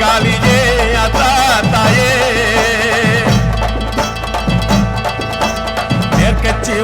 காலியே அத்தா தாயே மேற்கட்சி